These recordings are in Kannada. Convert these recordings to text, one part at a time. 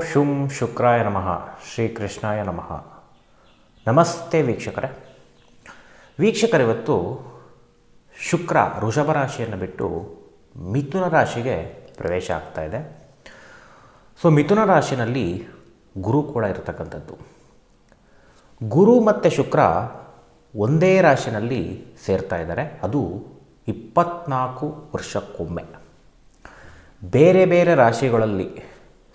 ಶುಂ ಶುಕ್ರಾಯ ನಮಃ. ಶ್ರೀಕೃಷ್ಣಾಯ ನಮಃ. ನಮಸ್ತೆ ವೀಕ್ಷಕರೇ. ವೀಕ್ಷಕರಿವತ್ತು ಶುಕ್ರ ವೃಷಭ ರಾಶಿಯನ್ನು ಬಿಟ್ಟು ಮಿಥುನ ರಾಶಿಗೆ ಪ್ರವೇಶ ಆಗ್ತಾ ಇದೆ. ಸೊ, ಮಿಥುನ ರಾಶಿನಲ್ಲಿ ಗುರು ಕೂಡ ಇರತಕ್ಕಂಥದ್ದು. ಗುರು ಮತ್ತು ಶುಕ್ರ ಒಂದೇ ರಾಶಿನಲ್ಲಿ ಸೇರ್ತಾ ಇದ್ದಾರೆ. ಅದು ಇಪ್ಪತ್ನಾಲ್ಕು ವರ್ಷಕ್ಕೊಮ್ಮೆ. ಬೇರೆ ಬೇರೆ ರಾಶಿಗಳಲ್ಲಿ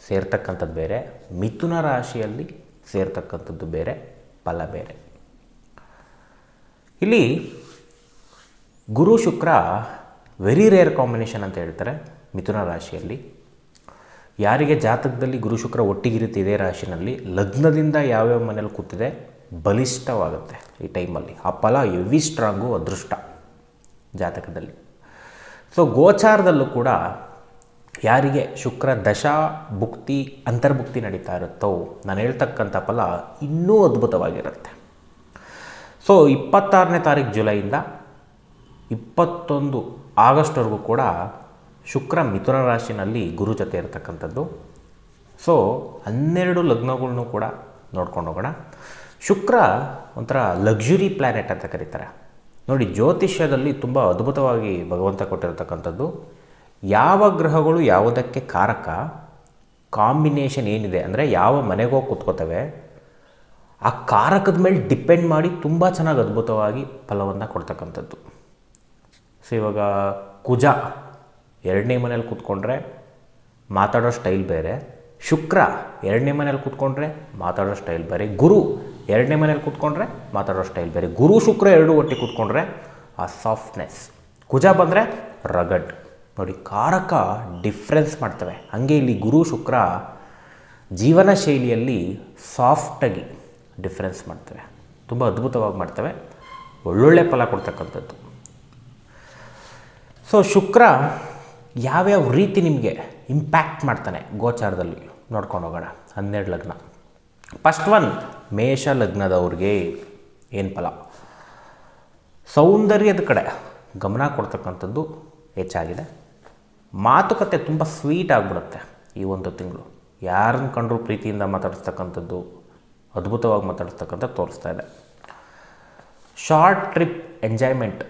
ಸೇರ್ತಕ್ಕಂಥದ್ದು ಬೇರೆ. ಮಿಥುನ ರಾಶಿಯಲ್ಲಿ ಸೇರ್ತಕ್ಕಂಥದ್ದು ಬೇರೆ, ಫಲ ಬೇರೆ. ಇಲ್ಲಿ Guru Shukra very rare combination ಅಂತ ಹೇಳ್ತಾರೆ ಮಿಥುನ ರಾಶಿಯಲ್ಲಿ. ಯಾರಿಗೆ ಜಾತಕದಲ್ಲಿ ಗುರು ಶುಕ್ರ ಒಟ್ಟಿಗಿರುತ್ತೆ ಇದೇ ರಾಶಿನಲ್ಲಿ, ಲಗ್ನದಿಂದ ಯಾವ್ಯಾವ ಮನೇಲಿ ಕೂತಿದೆ, ಬಲಿಷ್ಠವಾಗುತ್ತೆ ಈ ಟೈಮಲ್ಲಿ ಆ ಫಲ ಎವಿ ಸ್ಟ್ರಾಂಗು ಅದೃಷ್ಟ ಜಾತಕದಲ್ಲಿ. ಸೊ ಗೋಚಾರದಲ್ಲೂ ಕೂಡ ಯಾರಿಗೆ ಶುಕ್ರ ದಶಾ ಭುಕ್ತಿ ಅಂತರ್ಭುಕ್ತಿ ನಡೀತಾ ಇರುತ್ತೋ, ನಾನು ಹೇಳ್ತಕ್ಕಂಥ ಫಲ ಇನ್ನೂ ಅದ್ಭುತವಾಗಿರುತ್ತೆ. ಸೊ ಇಪ್ಪತ್ತಾರನೇ ತಾರೀಕು ಜುಲೈಯಿಂದ ಇಪ್ಪತ್ತೊಂದು ಆಗಸ್ಟ್ವರೆಗೂ ಕೂಡ ಶುಕ್ರ ಮಿಥುನ ರಾಶಿನಲ್ಲಿ ಗುರು ಜೊತೆ ಇರತಕ್ಕಂಥದ್ದು. ಸೊ ಹನ್ನೆರಡು ಲಗ್ನಗಳನ್ನೂ ಕೂಡ ನೋಡ್ಕೊಂಡು ಹೋಗೋಣ. ಶುಕ್ರ ಒಂಥರ ಲಕ್ಸುರಿ ಪ್ಲ್ಯಾನೆಟ್ ಅಂತ ಕರೀತಾರೆ. ನೋಡಿ, ಜ್ಯೋತಿಷ್ಯದಲ್ಲಿ ತುಂಬ ಅದ್ಭುತವಾಗಿ ಭಗವಂತ ಕೊಟ್ಟಿರತಕ್ಕಂಥದ್ದು. ಯಾವ ಗ್ರಹಗಳು ಯಾವುದಕ್ಕೆ ಕಾರಕ? ಕಾಂಬಿನೇಷನ್ ಏನಿದೆ ಅಂದರೆ ಯಾವ ಮನೆಗೋಗಿ ಕೂತ್ಕೋತವೆ, ಆ ಕಾರಕದ ಮೇಲೆ ಡಿಪೆಂಡ್ ಮಾಡಿ ತುಂಬ ಚೆನ್ನಾಗಿ ಅದ್ಭುತವಾಗಿ ಫಲವನ್ನು ಕೊಡ್ತಕ್ಕಂಥದ್ದು. ಸೊ ಇವಾಗ ಕುಜ ಎರಡನೇ ಮನೇಲಿ ಕೂತ್ಕೊಂಡ್ರೆ ಮಾತಾಡೋ ಸ್ಟೈಲ್ ಬೇರೆ, ಶುಕ್ರ ಎರಡನೇ ಮನೇಲಿ ಕೂತ್ಕೊಂಡ್ರೆ ಮಾತಾಡೋ ಸ್ಟೈಲ್ ಬೇರೆ, ಗುರು ಎರಡನೇ ಮನೇಲಿ ಕೂತ್ಕೊಂಡ್ರೆ ಮಾತಾಡೋ ಸ್ಟೈಲ್ ಬೇರೆ, ಗುರು, ಶುಕ್ರ ಎರಡು ಒಟ್ಟಿಗೆ ಕೂತ್ಕೊಂಡ್ರೆ ಆ ಸಾಫ್ಟ್ನೆಸ್ ಕುಜ ಬಂದರೆ ರಗಡ್. ನೋಡಿ, ಕಾರಕ ಡಿಫ್ರೆನ್ಸ್ ಮಾಡ್ತವೆ. ಹಾಗೆ ಇಲ್ಲಿ ಗುರು ಶುಕ್ರ ಜೀವನ ಶೈಲಿಯಲ್ಲಿ ಸಾಫ್ಟಾಗಿ ಡಿಫ್ರೆನ್ಸ್ ಮಾಡ್ತವೆ. ತುಂಬ ಅದ್ಭುತವಾಗಿ ಮಾಡ್ತವೆ. ಒಳ್ಳೊಳ್ಳೆ ಫಲ ಕೊಡ್ತಕ್ಕಂಥದ್ದು. ಸೊ ಶುಕ್ರ ಯಾವ್ಯಾವ ರೀತಿ ನಿಮಗೆ ಇಂಪ್ಯಾಕ್ಟ್ ಮಾಡ್ತಾನೆ ಗೋಚಾರದಲ್ಲಿ? ನೋಡ್ಕೊಂಡು ಹೋಗೋಣ. ಹನ್ನೆರಡು ಲಗ್ನ. ಫಸ್ಟ್ ಒನ್ ಮೇಷ ಲಗ್ನದವ್ರಿಗೆ ಏನು ಫಲ? ಸೌಂದರ್ಯದ ಕಡೆ ಗಮನ ಕೊಡ್ತಕ್ಕಂಥದ್ದು ಹೆಚ್ಚಾಗಿದೆ. ಮಾತುಕತೆ ತುಂಬ ಸ್ವೀಟ್ ಆಗಿಬಿಡುತ್ತೆ ಈ ಒಂದು ತಿಂಗಳು. ಯಾರನ್ನ ಕಂಡರೂ ಪ್ರೀತಿಯಿಂದ ಮಾತಾಡಿಸ್ತಕ್ಕಂಥದ್ದು, ಅದ್ಭುತವಾಗಿ ಮಾತಾಡಿಸ್ತಕ್ಕಂಥ ತೋರಿಸ್ತಾ ಇದೆ. ಶಾರ್ಟ್ ಟ್ರಿಪ್ ಎಂಜಾಯ್ಮೆಂಟ್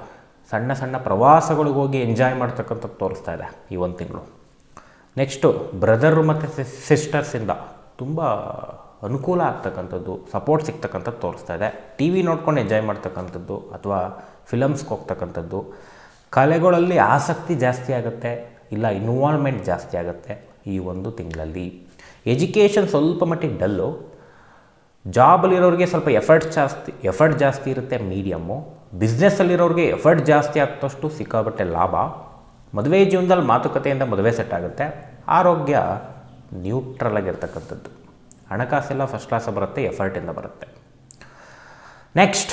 ಸಣ್ಣ ಸಣ್ಣ ಪ್ರವಾಸಗಳಿಗೆ ಹೋಗಿ ಎಂಜಾಯ್ ಮಾಡ್ತಕ್ಕಂಥದ್ದು ತೋರಿಸ್ತಾ ಇದೆ ಈ ಒಂದು ತಿಂಗಳು. ನೆಕ್ಸ್ಟು ಬ್ರದರು ಮತ್ತು ಸಿಸ್ಟರ್ಸಿಂದ ತುಂಬ ಅನುಕೂಲ ಆಗ್ತಕ್ಕಂಥದ್ದು ಸಪೋರ್ಟ್ ಸಿಗ್ತಕ್ಕಂಥದ್ದು ತೋರಿಸ್ತಾ ಇದೆ. ಟಿ ವಿ ನೋಡ್ಕೊಂಡು ಎಂಜಾಯ್ ಮಾಡ್ತಕ್ಕಂಥದ್ದು ಅಥವಾ ಫಿಲಮ್ಸ್ಗೆ ಹೋಗ್ತಕ್ಕಂಥದ್ದು. ಕಲೆಗಳಲ್ಲಿ ಆಸಕ್ತಿ ಜಾಸ್ತಿ ಆಗುತ್ತೆ. ಇಲ್ಲ ಇನ್ವಾಲ್ವ್ಮೆಂಟ್ ಜಾಸ್ತಿ ಆಗುತ್ತೆ ಈ ಒಂದು ತಿಂಗಳಲ್ಲಿ. ಎಜುಕೇಷನ್ ಸ್ವಲ್ಪ ಮಟ್ಟಿಗೆ ಡಲ್ಲು ಜಾಬಲ್ಲಿರೋರಿಗೆ ಸ್ವಲ್ಪ ಎಫರ್ಟ್ ಜಾಸ್ತಿ ಎಫರ್ಟ್ ಜಾಸ್ತಿ ಇರುತ್ತೆ ಮೀಡಿಯಮ್ಮು ಬಿಸ್ನೆಸ್ಸಲ್ಲಿರೋರಿಗೆ ಎಫರ್ಟ್ ಜಾಸ್ತಿ ಆಗ್ತಷ್ಟು ಸಿಕ್ಕಾಬಟ್ಟೆ ಲಾಭ. ಮದುವೆ ಜೀವನದಲ್ಲಿ ಮಾತುಕತೆಯಿಂದ ಮದುವೆ ಸೆಟ್ ಆಗುತ್ತೆ. ಆರೋಗ್ಯ ನ್ಯೂಟ್ರಲ್ ಆಗಿರ್ತಕ್ಕಂಥದ್ದು. ಹಣಕಾಸೆಲ್ಲ ಫಸ್ಟ್ ಕ್ಲಾಸ ಬರುತ್ತೆ ಎಫರ್ಟಿಂದ ಬರುತ್ತೆ. ನೆಕ್ಸ್ಟ್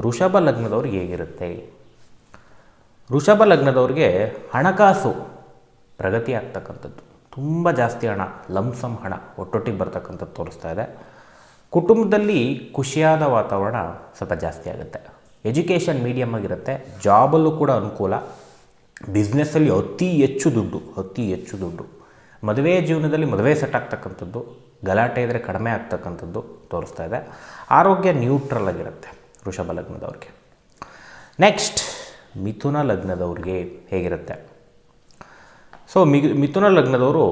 ಋಷಭ ಲಗ್ನದವ್ರಿಗೆ ಹೇಗಿರುತ್ತೆ? ವೃಷಭ ಲಗ್ನದವ್ರಿಗೆ ಹಣಕಾಸು ಪ್ರಗತಿ ಆಗ್ತಕ್ಕಂಥದ್ದು. ತುಂಬ ಜಾಸ್ತಿ ಹಣ ಲಂಸಮ್ ಹಣ ಒಟ್ಟೊಟ್ಟಿಗೆ ಬರ್ತಕ್ಕಂಥದ್ದು ತೋರಿಸ್ತಾ ಇದೆ. ಕುಟುಂಬದಲ್ಲಿ ಖುಷಿಯಾದ ವಾತಾವರಣ ಸ್ವಲ್ಪ ಜಾಸ್ತಿ ಆಗುತ್ತೆ. ಎಜುಕೇಷನ್ ಮೀಡಿಯಮ್ ಆಗಿರುತ್ತೆ. ಜಾಬಲ್ಲೂ ಕೂಡ ಅನುಕೂಲ. ಬಿಸ್ನೆಸ್ಸಲ್ಲಿ ಅತಿ ಹೆಚ್ಚು ದುಡ್ಡು, ಅತಿ ಹೆಚ್ಚು ದುಡ್ಡು. ಮದುವೆ ಜೀವನದಲ್ಲಿ ಮದುವೆ ಸೆಟ್ ಆಗ್ತಕ್ಕಂಥದ್ದು. ಗಲಾಟೆ ಇದ್ದರೆ ಕಡಿಮೆ ಆಗ್ತಕ್ಕಂಥದ್ದು ತೋರಿಸ್ತಾ ಇದೆ. ಆರೋಗ್ಯ ನ್ಯೂಟ್ರಲ್ ಆಗಿರುತ್ತೆ ವೃಷಭ ಲಗ್ನದವ್ರಿಗೆ. ನೆಕ್ಸ್ಟ್ ಮಿಥುನ ಲಗ್ನದವ್ರಿಗೆ ಹೇಗಿರುತ್ತೆ? ಸೊ ಮಿ, ಮಿಥುನ ಲಗ್ನದವರು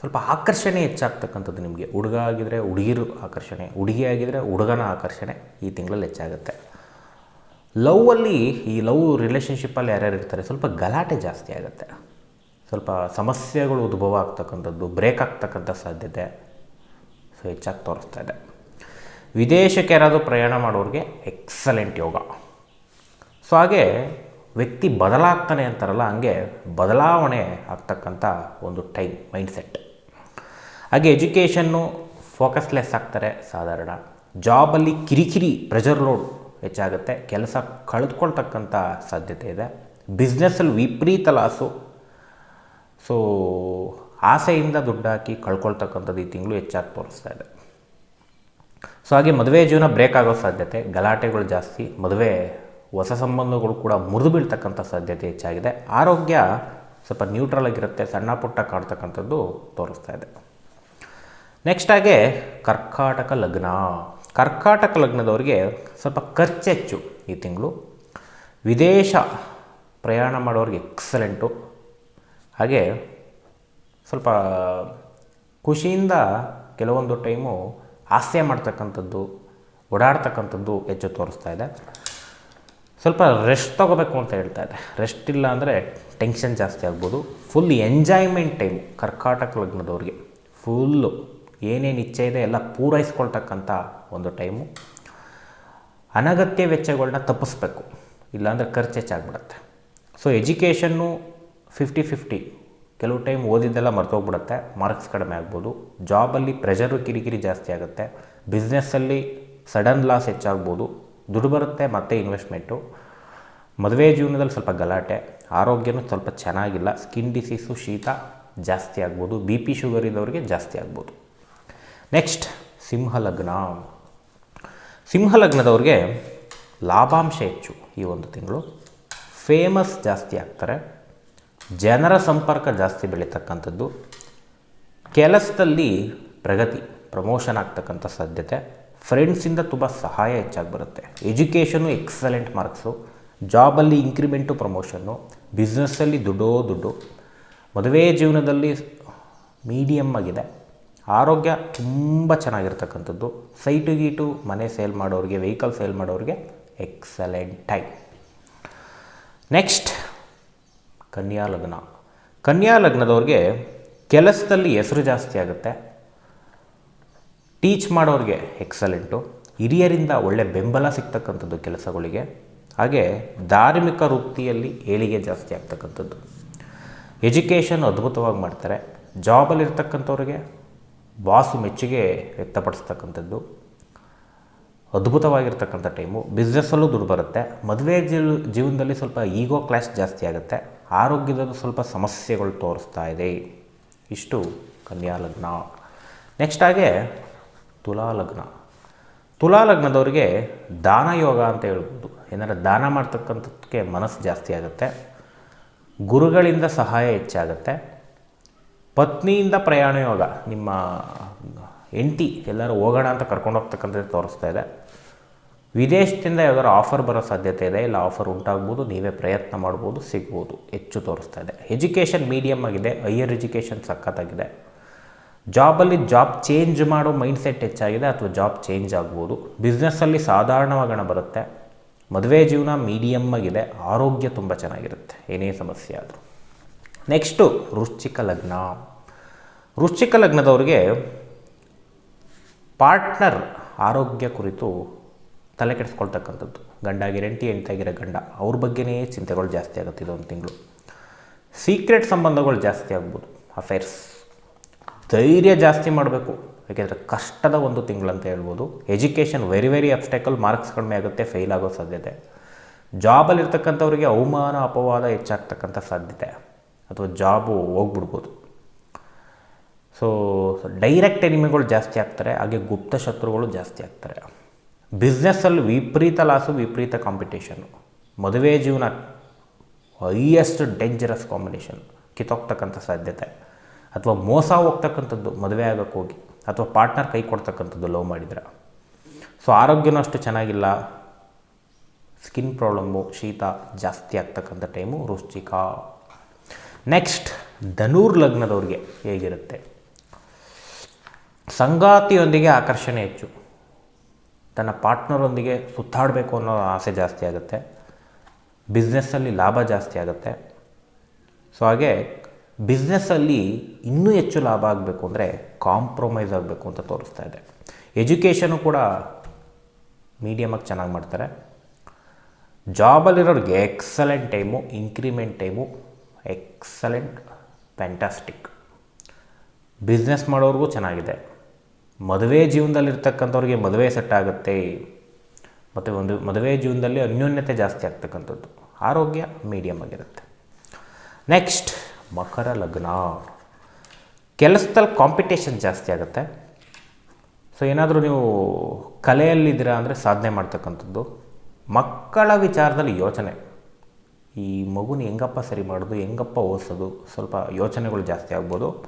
ಸ್ವಲ್ಪ ಆಕರ್ಷಣೆ ಹೆಚ್ಚಾಗ್ತಕ್ಕಂಥದ್ದು ನಿಮಗೆ. ಹುಡುಗ ಆಗಿದ್ರೆ ಹುಡುಗಿರು ಆಕರ್ಷಣೆ, ಹುಡುಗಿ ಆಗಿದ್ದರೆ ಹುಡುಗನ ಆಕರ್ಷಣೆ ಈ ತಿಂಗಳಲ್ಲಿ ಹೆಚ್ಚಾಗುತ್ತೆ. ಲವ್ವಲ್ಲಿ ಈ ಲವ್ ರಿಲೇಷನ್ಶಿಪ್ಪಲ್ಲಿ ಯಾರ್ಯಾರು ಇರ್ತಾರೆ, ಸ್ವಲ್ಪ ಗಲಾಟೆ ಜಾಸ್ತಿ ಆಗುತ್ತೆ. ಸ್ವಲ್ಪ ಸಮಸ್ಯೆಗಳು ಉದ್ಭವ ಆಗ್ತಕ್ಕಂಥದ್ದು ಬ್ರೇಕ್ ಆಗ್ತಕ್ಕಂಥ ಸಾಧ್ಯತೆ ಸೊ ಹೆಚ್ಚಾಗಿ ತೋರಿಸ್ತಾ ಇದೆ. ವಿದೇಶಕ್ಕೆ ಯಾರಾದರೂ ಪ್ರಯಾಣ ಮಾಡೋರಿಗೆ ಎಕ್ಸಲೆಂಟ್ ಯೋಗ. ಸೊ ಹಾಗೆ ವ್ಯಕ್ತಿ ಬದಲಾಗ್ತಾನೆ ಅಂತಾರಲ್ಲ, ಹಂಗೆ ಬದಲಾವಣೆ ಆಗ್ತಕ್ಕಂಥ ಒಂದು ಟೈಮ್ ಮೈಂಡ್ಸೆಟ್ ಹಾಗೆ ಎಜುಕೇಷನ್ನು ಫೋಕಸ್ಲೆಸ್ ಆಗ್ತಾರೆ ಸಾಧಾರಣ. ಜಾಬಲ್ಲಿ ಕಿರಿಕಿರಿ ಪ್ರೆಷರ್ ಲೋಡ್ ಹೆಚ್ಚಾಗುತ್ತೆ. ಕೆಲಸ ಕಳೆದುಕೊಳ್ತಕ್ಕಂಥ ಸಾಧ್ಯತೆ ಇದೆ. ಬಿಸ್ನೆಸ್ಸಲ್ಲಿ ವಿಪರೀತ ಲಾಸು ಸೊ ಆಸೆಯಿಂದ ದುಡ್ಡು ಹಾಕಿ ಕಳ್ಕೊಳ್ತಕ್ಕಂಥದ್ದು ಈ ತಿಂಗಳು ಹೆಚ್ಚಾಗಿ ತೋರಿಸ್ತಾ ಇದೆ. ಸೊ ಹಾಗೆ ಮದುವೆ ಜೀವನ ಬ್ರೇಕ್ ಆಗೋ ಸಾಧ್ಯತೆ, ಗಲಾಟೆಗಳು ಜಾಸ್ತಿ, ಮದುವೆ ಹೊಸ ಸಂಬಂಧಗಳು ಕೂಡ ಮುರಿದು ಬೀಳ್ತಕ್ಕಂಥ ಸಾಧ್ಯತೆ ಹೆಚ್ಚಾಗಿದೆ. ಆರೋಗ್ಯ ಸ್ವಲ್ಪ ನ್ಯೂಟ್ರಲ್ ಆಗಿರುತ್ತೆ, ಸಣ್ಣ ಪುಟ್ಟ ಕಾಡ್ತಕ್ಕಂಥದ್ದು ತೋರಿಸ್ತಾ ಇದೆ. ನೆಕ್ಸ್ಟ್ ಕರ್ಕಾಟಕ ಲಗ್ನ. ಕರ್ಕಾಟಕ ಲಗ್ನದವರಿಗೆ ಸ್ವಲ್ಪ ಖರ್ಚೆಚ್ಚು ಈ ತಿಂಗಳು. ವಿದೇಶ ಪ್ರಯಾಣ ಮಾಡೋರಿಗೆ ಎಕ್ಸಲೆಂಟು ಹಾಗೆ ಸ್ವಲ್ಪ ಖುಷಿಯಿಂದ ಕೆಲವೊಂದು ಟೈಮು ಹಾಸ್ಯ ಮಾಡ್ತಕ್ಕಂಥದ್ದು, ಓಡಾಡ್ತಕ್ಕಂಥದ್ದು ಹೆಚ್ಚು ತೋರಿಸ್ತಾ ಇದೆ. ಸ್ವಲ್ಪ ರೆಸ್ಟ್ ತೊಗೋಬೇಕು ಅಂತ ಹೇಳ್ತಾ ಇದೆ ರೆಸ್ಟ್ ಇಲ್ಲ ಅಂದರೆ ಟೆನ್ಷನ್ ಜಾಸ್ತಿ ಆಗ್ಬೋದು. ಫುಲ್ ಎಂಜಾಯ್ಮೆಂಟ್ ಟೈಮು ಕರ್ಕಾಟಕ ಲಗ್ನದವ್ರಿಗೆ. ಫುಲ್ಲು ಏನೇನು ಇಚ್ಛೆ ಇದೆ ಎಲ್ಲ ಪೂರೈಸ್ಕೊಳ್ತಕ್ಕಂಥ ಒಂದು ಟೈಮು ಅನಗತ್ಯ ವೆಚ್ಚಗಳನ್ನ ತಪ್ಪಿಸ್ಬೇಕು. ಇಲ್ಲಾಂದರೆ ಖರ್ಚು ಹೆಚ್ಚಾಗ್ಬಿಡುತ್ತೆ ಸೊ ಎಜುಕೇಷನ್ನು ಫಿಫ್ಟಿ ಫಿಫ್ಟಿ ಕೆಲವು ಟೈಮ್ ಓದಿದ್ದೆಲ್ಲ ಮರ್ತೋಗ್ಬಿಡುತ್ತೆ. ಮಾರ್ಕ್ಸ್ ಕಡಿಮೆ ಆಗ್ಬೋದು. ಜಾಬಲ್ಲಿ ಪ್ರೆಷರು ಕಿರಿಕಿರಿ ಜಾಸ್ತಿ ಆಗುತ್ತೆ. ಬಿಸ್ನೆಸ್ಸಲ್ಲಿ ಸಡನ್ ಲಾಸ್ ಹೆಚ್ಚಾಗ್ಬೋದು. ದುಡ್ಡು ಬರುತ್ತೆ, ಮತ್ತೆ ಇನ್ವೆಸ್ಟ್ಮೆಂಟು ಮದುವೆ ಜೀವನದಲ್ಲಿ ಸ್ವಲ್ಪ ಗಲಾಟೆ, ಆರೋಗ್ಯನೂ ಸ್ವಲ್ಪ ಚೆನ್ನಾಗಿಲ್ಲ ಸ್ಕಿನ್ ಡಿಸೀಸು ಶೀತ ಜಾಸ್ತಿ ಆಗ್ಬೋದು ಬಿ ಪಿ ಶುಗರ್ ಇದ್ದವ್ರಿಗೆ ಜಾಸ್ತಿ ಆಗ್ಬೋದು. ನೆಕ್ಸ್ಟ್ ಸಿಂಹ ಲಗ್ನ. ಸಿಂಹ ಲಗ್ನದವ್ರಿಗೆ ಲಾಭಾಂಶ ಹೆಚ್ಚು ಈ ಒಂದು ತಿಂಗಳು. ಫೇಮಸ್ ಜಾಸ್ತಿ ಆಗ್ತಾರೆ, ಜನರ ಸಂಪರ್ಕ ಜಾಸ್ತಿ ಬೆಳೀತಕ್ಕಂಥದ್ದು, ಕೆಲಸದಲ್ಲಿ ಪ್ರಗತಿ ಪ್ರಮೋಷನ್ ಆಗ್ತಕ್ಕಂಥ ಸಾಧ್ಯತೆ. ಫ್ರೆಂಡ್ಸಿಂದ ತುಂಬ ಸಹಾಯ ಹೆಚ್ಚಾಗಿ ಬರುತ್ತೆ. ಎಜುಕೇಷನು ಎಕ್ಸಲೆಂಟ್ ಮಾರ್ಕ್ಸು ಜಾಬಲ್ಲಿ ಇಂಕ್ರಿಮೆಂಟು ಪ್ರಮೋಷನ್ನು ಬಿಸ್ನೆಸ್ಸಲ್ಲಿ ದುಡ್ಡೋ ದುಡ್ಡು. ಮದುವೆ ಜೀವನದಲ್ಲಿ ಮೀಡಿಯಮ್ ಆಗಿದೆ. ಆರೋಗ್ಯ ತುಂಬ ಚೆನ್ನಾಗಿರ್ತಕ್ಕಂಥದ್ದು. ಸೈಟು ಗೀಟು, ಮನೆ ಸೇಲ್ ಮಾಡೋರಿಗೆ ವೆಹಿಕಲ್ ಸೇಲ್ ಮಾಡೋರಿಗೆ ಎಕ್ಸಲೆಂಟ್ ಟೈಮ್ ನೆಕ್ಸ್ಟ್ ಕನ್ಯಾ ಲಗ್ನ. ಕನ್ಯಾ ಲಗ್ನದವ್ರಿಗೆ ಕೆಲಸದಲ್ಲಿ ಹೆಸರು ಜಾಸ್ತಿ ಆಗುತ್ತೆ. ಟೀಚ್ ಮಾಡೋರಿಗೆ ಎಕ್ಸಲೆಂಟು, ಹಿರಿಯರಿಂದ ಒಳ್ಳೆ ಬೆಂಬಲ ಸಿಗ್ತಕ್ಕಂಥದ್ದು ಕೆಲಸಗಳಿಗೆ, ಹಾಗೆ ಧಾರ್ಮಿಕ ವೃತ್ತಿಯಲ್ಲಿ ಏಳಿಗೆ ಜಾಸ್ತಿ ಆಗ್ತಕ್ಕಂಥದ್ದು. ಎಜುಕೇಷನ್ ಅದ್ಭುತವಾಗಿ ಮಾಡ್ತಾರೆ. ಜಾಬಲ್ಲಿರ್ತಕ್ಕಂಥವ್ರಿಗೆ ಬಾಸು ಮೆಚ್ಚುಗೆ ವ್ಯಕ್ತಪಡಿಸ್ತಕ್ಕಂಥದ್ದು. ಅದ್ಭುತವಾಗಿರ್ತಕ್ಕಂಥ ಟೈಮು. ಬಿಸ್ನೆಸ್ಸಲ್ಲೂ ದುಡ್ಡು ಬರುತ್ತೆ. ಮದುವೆ ಜೀವ, ಜೀವನದಲ್ಲಿ ಸ್ವಲ್ಪ ಈಗೋ ಕ್ಲಾಶ್ ಜಾಸ್ತಿ ಆಗುತ್ತೆ. ಆರೋಗ್ಯದಲ್ಲೂ ಸ್ವಲ್ಪ ಸಮಸ್ಯೆಗಳು ತೋರಿಸ್ತಾ ಇದೆ. ಇಷ್ಟು ಕನ್ಯಾ ಲಗ್ನ. ನೆಕ್ಸ್ಟ್ ಹಾಗೆ ತುಲಾ ಲಗ್ನ ತುಲಾ ಲಗ್ನದವರಿಗೆ ದಾನ ಯೋಗ ಅಂತ ಹೇಳ್ಬೋದು. ಏನಾದ್ರೆ ದಾನ ಮಾಡ್ತಕ್ಕಂಥದ್ದಕ್ಕೆ ಮನಸ್ಸು ಜಾಸ್ತಿ ಆಗುತ್ತೆ. ಗುರುಗಳಿಂದ ಸಹಾಯ ಹೆಚ್ಚಾಗುತ್ತೆ. ಪತ್ನಿಯಿಂದ ಪ್ರಯಾಣ ಯೋಗ ನಿಮ್ಮ ಎಂಟಿ ಎಲ್ಲರೂ ಹೋಗೋಣ ಅಂತ ಕರ್ಕೊಂಡು ಹೋಗ್ತಕ್ಕಂಥದ್ದು ತೋರಿಸ್ತಾ ಇದೆ. ವಿದೇಶದಿಂದ ಯಾವ್ದಾದ್ರು ಆಫರ್ ಬರೋ ಸಾಧ್ಯತೆ ಇದೆ, ಇಲ್ಲ ಆಫರ್ ಉಂಟಾಗ್ಬೋದು, ನೀವೇ ಪ್ರಯತ್ನ ಮಾಡ್ಬೋದು, ಸಿಗ್ಬೋದು. ಹೆಚ್ಚು ತೋರಿಸ್ತಾ ಇದೆ. ಎಜುಕೇಷನ್ ಮೀಡಿಯಮ್ ಆಗಿದೆ ಹೈಯರ್ ಎಜುಕೇಷನ್ ಸಖತ್ತಾಗಿದೆ. ಜಾಬಲ್ಲಿ ಜಾಬ್ ಚೇಂಜ್ ಮಾಡೋ ಮೈಂಡ್ಸೆಟ್ ಹೆಚ್ಚಾಗಿದೆ ಅಥವಾ ಜಾಬ್ ಚೇಂಜ್ ಆಗ್ಬೋದು. ಬಿಸ್ನೆಸ್ಸಲ್ಲಿ ಸಾಧಾರಣವಾಗಿ ಹಣ ಬರುತ್ತೆ. ಮದುವೆ ಜೀವನ ಮೀಡಿಯಮ್ ಆಗಿದೆ. ಆರೋಗ್ಯ ತುಂಬ ಚೆನ್ನಾಗಿರುತ್ತೆ. ಏನೇ ಸಮಸ್ಯೆ ಆದರೂ. ನೆಕ್ಸ್ಟು ವೃಶ್ಚಿಕ ಲಗ್ನ. ವೃಶ್ಚಿಕ ಲಗ್ನದವ್ರಿಗೆ ಪಾರ್ಟ್ನರ್ ಆರೋಗ್ಯ ಕುರಿತು ತಲೆ ಕೆಡಿಸ್ಕೊಳ್ತಕ್ಕಂಥದ್ದು. ಗಂಡ ಗಿರಂಟಿ ಎಂಟಾಗಿರೋ ಗಂಡ, ಅವ್ರ ಬಗ್ಗೆನೇ ಚಿಂತೆಗಳು ಜಾಸ್ತಿ ಆಗುತ್ತೆ ಇದೊಂದು ತಿಂಗಳು. ಸೀಕ್ರೆಟ್ ಸಂಬಂಧಗಳು ಜಾಸ್ತಿ ಆಗ್ಬೋದು. ಅಫೇರ್ಸ್ ಧೈರ್ಯ ಜಾಸ್ತಿ ಮಾಡಬೇಕು. ಯಾಕೆಂದರೆ ಕಷ್ಟದ ಒಂದು ತಿಂಗಳಂತ ಹೇಳ್ಬೋದು. Education very very obstacle marks ಕಡಿಮೆ ಆಗುತ್ತೆ ಫೇಲ್ ಆಗೋ ಸಾಧ್ಯತೆ. ಜಾಬಲ್ಲಿರ್ತಕ್ಕಂಥವ್ರಿಗೆ ಅವಮಾನ, ಅಪವಾದ ಹೆಚ್ಚಾಗ್ತಕ್ಕಂಥ ಸಾಧ್ಯತೆ. ಅಥವಾ ಜಾಬು ಹೋಗ್ಬಿಡ್ಬೋದು. ಸೊ ಡೈರೆಕ್ಟ್ ಎನಿಮಿಗಳು ಜಾಸ್ತಿ ಆಗ್ತಾರೆ, ಹಾಗೆ ಗುಪ್ತ ಶತ್ರುಗಳು ಜಾಸ್ತಿ ಆಗ್ತಾರೆ. ಬಿಸ್ನೆಸ್ಸಲ್ಲಿ ವಿಪರೀತ ಲಾಸು ವಿಪರೀತ ಕಾಂಪಿಟೇಷನ್ನು ಮದುವೆ ಜೀವನ ಹೈಯೆಸ್ಟ್ ಡೇಂಜರಸ್ ಕಾಂಬಿನೇಷನ್ ಕಿತ್ತೋಗ್ತಕ್ಕಂಥ ಸಾಧ್ಯತೆ. ಅಥವಾ ಮೋಸ ಹೋಗ್ತಕ್ಕಂಥದ್ದು, ಮದುವೆ ಆಗೋಕ್ಕೆ ಹೋಗಿ, ಅಥವಾ ಪಾರ್ಟ್ನರ್ ಕೈ ಕೊಡ್ತಕ್ಕಂಥದ್ದು ಲವ್ ಮಾಡಿದ್ರೆ. ಸೊ ಆರೋಗ್ಯನೂ ಅಷ್ಟು ಚೆನ್ನಾಗಿಲ್ಲ. ಸ್ಕಿನ್ ಪ್ರಾಬ್ಲಮ್ಮು ಶೀತ ಜಾಸ್ತಿ ಆಗ್ತಕ್ಕಂಥ ಟೈಮು ವೃಶ್ಚಿಕ ನೆಕ್ಸ್ಟ್ ಧನೂರ್ ಲಗ್ನದವ್ರಿಗೆ ಹೇಗಿರುತ್ತೆ? ಸಂಗಾತಿಯೊಂದಿಗೆ ಆಕರ್ಷಣೆ ಹೆಚ್ಚು. ತನ್ನ ಪಾರ್ಟ್ನರೊಂದಿಗೆ ಸುತ್ತಾಡಬೇಕು ಅನ್ನೋ ಆಸೆ ಜಾಸ್ತಿ ಆಗುತ್ತೆ. ಬಿಸ್ನೆಸ್ಸಲ್ಲಿ ಲಾಭ ಜಾಸ್ತಿ ಆಗುತ್ತೆ. ಸೊ ಹಾಗೆ ಬಿಸ್ನೆಸ್ಸಲ್ಲಿ ಇನ್ನೂ ಹೆಚ್ಚು ಲಾಭ ಆಗಬೇಕು ಅಂದರೆ ಕಾಂಪ್ರಮೈಸ್ ಆಗಬೇಕು ಅಂತ ತೋರಿಸ್ತಾ ಇದೆ. ಎಜುಕೇಷನು ಕೂಡ ಮೀಡಿಯಮಾಗಿ ಚೆನ್ನಾಗಿ ಮಾಡ್ತಾರೆ. ಜಾಬಲ್ಲಿರೋರಿಗೆ excellent time increment time excellent fantastic business ಮಾಡೋರಿಗೂ ಚೆನ್ನಾಗಿದೆ. ಮದುವೆ ಜೀವನದಲ್ಲಿರ್ತಕ್ಕಂಥವ್ರಿಗೆ ಮದುವೆ ಸೆಟ್ ಆಗುತ್ತೆ. ಮತ್ತು ಒಂದು ಮದುವೆ ಜೀವನದಲ್ಲಿ ಅನ್ಯೋನ್ಯತೆ ಜಾಸ್ತಿ ಆಗ್ತಕ್ಕಂಥದ್ದು. ಆರೋಗ್ಯ ಮೀಡಿಯಮ್ ಆಗಿರುತ್ತೆ. ನೆಕ್ಸ್ಟ್ ಮಕರ ಲಗ್ನ. ಕೆಲಸದಲ್ಲಿ ಕಾಂಪಿಟೇಷನ್ ಜಾಸ್ತಿ ಆಗುತ್ತೆ. ಸೊ ಏನಾದರೂ ನೀವು ಕಲೆಯಲ್ಲಿದ್ದೀರಾ ಅಂದರೆ ಸಾಧನೆ ಮಾಡ್ತಕ್ಕಂಥದ್ದು. ಮಕ್ಕಳ ವಿಚಾರದಲ್ಲಿ ಯೋಚನೆ. ಈ ಮಗುನ ಹೆಂಗಪ್ಪ ಸರಿ ಮಾಡೋದು, ಹೆಂಗಪ್ಪ ಓದಿಸೋದು, ಸ್ವಲ್ಪ ಯೋಚನೆಗಳು ಜಾಸ್ತಿ ಆಗ್ಬೋದು.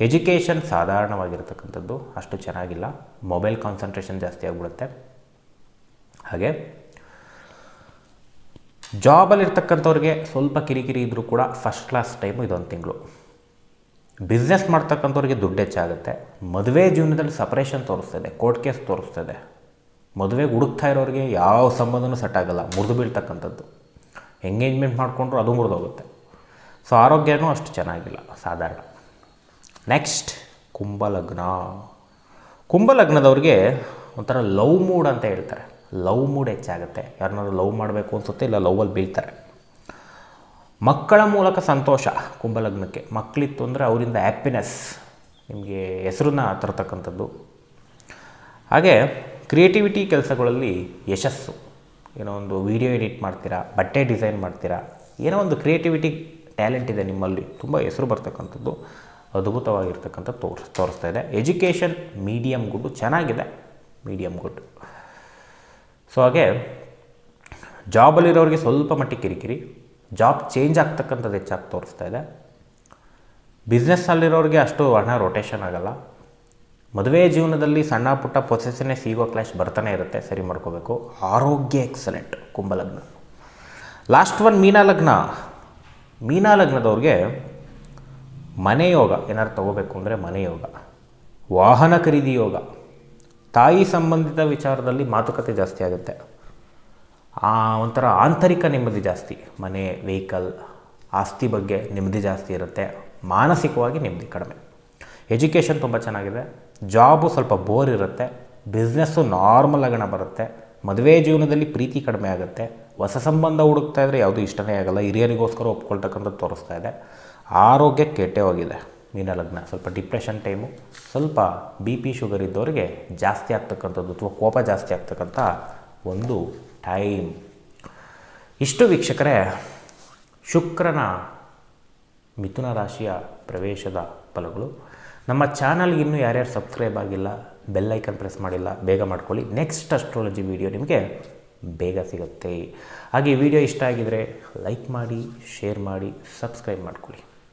ಎಜುಕೇಷನ್ ಸಾಧಾರಣವಾಗಿರ್ತಕ್ಕಂಥದ್ದು. ಅಷ್ಟು ಚೆನ್ನಾಗಿಲ್ಲ. ಮೊಬೈಲ್ ಕಾನ್ಸಂಟ್ರೇಷನ್ ಜಾಸ್ತಿ ಆಗಿಬಿಡುತ್ತೆ. ಹಾಗೆ ಜಾಬಲ್ಲಿರ್ತಕ್ಕಂಥವ್ರಿಗೆ ಸ್ವಲ್ಪ ಕಿರಿಕಿರಿ ಇದ್ದರೂ ಕೂಡ ಫಸ್ಟ್ ಕ್ಲಾಸ್ ಟೈಮು ಇದೊಂದು ತಿಂಗಳು. ಬಿಸ್ನೆಸ್ ಮಾಡ್ತಕ್ಕಂಥವ್ರಿಗೆ ದುಡ್ಡು ಹೆಚ್ಚಾಗುತ್ತೆ ಮದುವೆ ಜೀವನದಲ್ಲಿ ಸಪ್ರೇಷನ್ ತೋರಿಸ್ತದೆ ಕೋರ್ಟ್ ಕೇಸ್ ತೋರಿಸ್ತದೆ. ಮದುವೆಗೆ ಹುಡುಕ್ತಾ ಇರೋರಿಗೆ ಯಾವ ಸಂಬಂಧನೂ ಸೆಟ್ ಆಗಲ್ಲ, ಮುರಿದು ಬೀಳ್ತಕ್ಕಂಥದ್ದು. ಎಂಗೇಜ್ಮೆಂಟ್ ಮಾಡಿಕೊಂಡ್ರು ಅದು ಮುರಿದೋಗುತ್ತೆ ಸೊ ಆರೋಗ್ಯನೂ ಅಷ್ಟು ಚೆನ್ನಾಗಿಲ್ಲ, ಸಾಧಾರಣ. ನೆಕ್ಸ್ಟ್ ಕುಂಭಲಗ್ನ. ಕುಂಭಲಗ್ನದವ್ರಿಗೆ ಒಂಥರ ಲವ್ ಮೂಡ್ ಅಂತ ಹೇಳ್ತಾರೆ. ಲವ್ ಮೂಡ್ ಹೆಚ್ಚಾಗುತ್ತೆ. ಯಾರನ್ನಾದ್ರು ಲವ್ ಮಾಡಬೇಕು ಅನ್ಸುತ್ತೆ ಇಲ್ಲ ಲವ್ವಲ್ಲಿ ಬೀಳ್ತಾರೆ. ಮಕ್ಕಳ ಮೂಲಕ ಸಂತೋಷ ಕುಂಭಲಗ್ನಕ್ಕೆ. ಮಕ್ಕಳಿತ್ತು ಅಂದರೆ ಅವರಿಂದ ಹ್ಯಾಪಿನೆಸ್ ನಿಮಗೆ ಹೆಸರನ್ನ ತರತಕ್ಕಂಥದ್ದು. ಹಾಗೆ ಕ್ರಿಯೇಟಿವಿಟಿ ಕೆಲಸಗಳಲ್ಲಿ ಯಶಸ್ಸು. ಏನೋ ಒಂದು ವಿಡಿಯೋ ಎಡಿಟ್ ಮಾಡ್ತೀರಾ, ಬಟ್ಟೆ ಡಿಸೈನ್ ಮಾಡ್ತೀರಾ, ಏನೋ ಒಂದು ಕ್ರಿಯೇಟಿವಿಟಿ ಟ್ಯಾಲೆಂಟ್ ಇದೆ ನಿಮ್ಮಲ್ಲಿ. ತುಂಬ ಹೆಸರು ಬರ್ತಕ್ಕಂಥದ್ದು. ಅದ್ಭುತವಾಗಿರ್ತಕ್ಕಂಥ ತೋರಿಸ್, ತೋರಿಸ್ತಾ ಇದೆ. ಎಜುಕೇಷನ್ ಮೀಡಿಯಮ್ ಗುಡ್ಡು ಚೆನ್ನಾಗಿದೆ. ಮೀಡಿಯಮ್ ಗುಡ್ ಸೊ ಹಾಗೆ ಜಾಬಲ್ಲಿರೋರಿಗೆ ಸ್ವಲ್ಪ ಮಟ್ಟಿಗೆ ಕಿರಿಕಿರಿ. ಜಾಬ್ ಚೇಂಜ್ ಆಗ್ತಕ್ಕಂಥದ್ದು ಹೆಚ್ಚಾಗಿ ತೋರಿಸ್ತಾ ಇದೆ. ಬಿಸ್ನೆಸ್ಸಲ್ಲಿರೋರಿಗೆ ಅಷ್ಟು ಹಣ ರೊಟೇಷನ್ ಆಗಲ್ಲ. ಮದುವೆ ಜೀವನದಲ್ಲಿ ಸಣ್ಣ ಪುಟ್ಟ ಪೊಸೆಸನ್ನೇ ಸಿಗೋ ಕ್ಲಾಶ್ ಬರ್ತಾನೆ ಇರುತ್ತೆ, ಸರಿ ಮಾಡ್ಕೋಬೇಕು. ಆರೋಗ್ಯ ಎಕ್ಸಲೆಂಟ್ ಕುಂಭಲಗ್ನ ಲಾಸ್ಟ್ ಒನ್ ಮೀನಾ ಲಗ್ನ. ಮೀನಾ ಲಗ್ನದವ್ರಿಗೆ ಮನೆ ಯೋಗ ಏನಾದ್ರು ತೊಗೋಬೇಕು ಅಂದರೆ ಮನೆ ಯೋಗ. ವಾಹನ ಖರೀದಿ ಯೋಗ. ತಾಯಿ ಸಂಬಂಧಿತ ವಿಚಾರದಲ್ಲಿ ಮಾತುಕತೆ ಜಾಸ್ತಿ ಆಗುತ್ತೆ. ಆ ಒಂಥರ ಆಂತರಿಕ ನೆಮ್ಮದಿ ಜಾಸ್ತಿ. ಮನೆ ವೆಹಿಕಲ್ ಆಸ್ತಿ ಬಗ್ಗೆ ನೆಮ್ಮದಿ ಜಾಸ್ತಿ ಇರುತ್ತೆ. ಮಾನಸಿಕವಾಗಿ ನೆಮ್ಮದಿ ಕಡಿಮೆ. ಎಜುಕೇಷನ್ ತುಂಬ ಚೆನ್ನಾಗಿದೆ. ಜಾಬು ಸ್ವಲ್ಪ ಬೋರ್ ಇರುತ್ತೆ. ಬಿಸ್ನೆಸ್ಸು ನಾರ್ಮಲ್ ಆಗಣ ಬರುತ್ತೆ. ಮದುವೆ ಜೀವನದಲ್ಲಿ ಪ್ರೀತಿ ಕಡಿಮೆ ಆಗುತ್ತೆ. ಹೊಸ ಸಂಬಂಧ ಹುಡುಕ್ತಾ ಇದ್ದರೆ ಯಾವುದೂ ಇಷ್ಟನೇ ಆಗಲ್ಲ. ಹಿರಿಯರಿಗೋಸ್ಕರ ಒಪ್ಕೊಳ್ತಕ್ಕಂಥದ್ದು ತೋರಿಸ್ತಾ ಇದೆ. ಆರೋಗ್ಯ ಕೆಟ್ಟೇ ಹೋಗಿದೆ ಮೀನಲಗ್ನ ಸ್ವಲ್ಪ ಡಿಪ್ರೆಷನ್ ಟೈಮು ಸ್ವಲ್ಪ ಬಿ ಪಿ ಶುಗರ್ ಇದ್ದವರಿಗೆ ಜಾಸ್ತಿ ಆಗ್ತಕ್ಕಂಥದ್ದು ಅಥವಾ ಕೋಪ ಜಾಸ್ತಿ ಆಗ್ತಕ್ಕಂಥ ಒಂದು ಟೈಮ್ ಇಷ್ಟು ವೀಕ್ಷಕರೇ, ಶುಕ್ರನ ಮಿಥುನ ರಾಶಿಯ ಪ್ರವೇಶದ ಫಲಗಳು. ನಮ್ಮ ಚಾನಲ್ಗೆ ಇನ್ನೂ ಯಾರ್ಯಾರು ಸಬ್ಸ್ಕ್ರೈಬ್ ಆಗಿಲ್ಲ ಬೆಲ್ಲೈಕನ್ ಪ್ರೆಸ್ ಮಾಡಿಲ್ಲ, ಬೇಗ ಮಾಡ್ಕೊಳ್ಳಿ. ನೆಕ್ಸ್ಟ್ ಅಸ್ಟ್ರಾಲಜಿ ವಿಡಿಯೋ ನಿಮಗೆ ಬೇಗ ಸಿಗುತ್ತೆ. ಹಾಗೆ ಈ ವಿಡಿಯೋ ಇಷ್ಟ ಆಗಿದರೆ ಲೈಕ್ ಮಾಡಿ ಶೇರ್ ಮಾಡಿ ಸಬ್ಸ್ಕ್ರೈಬ್ ಮಾಡ್ಕೊಳ್ಳಿ.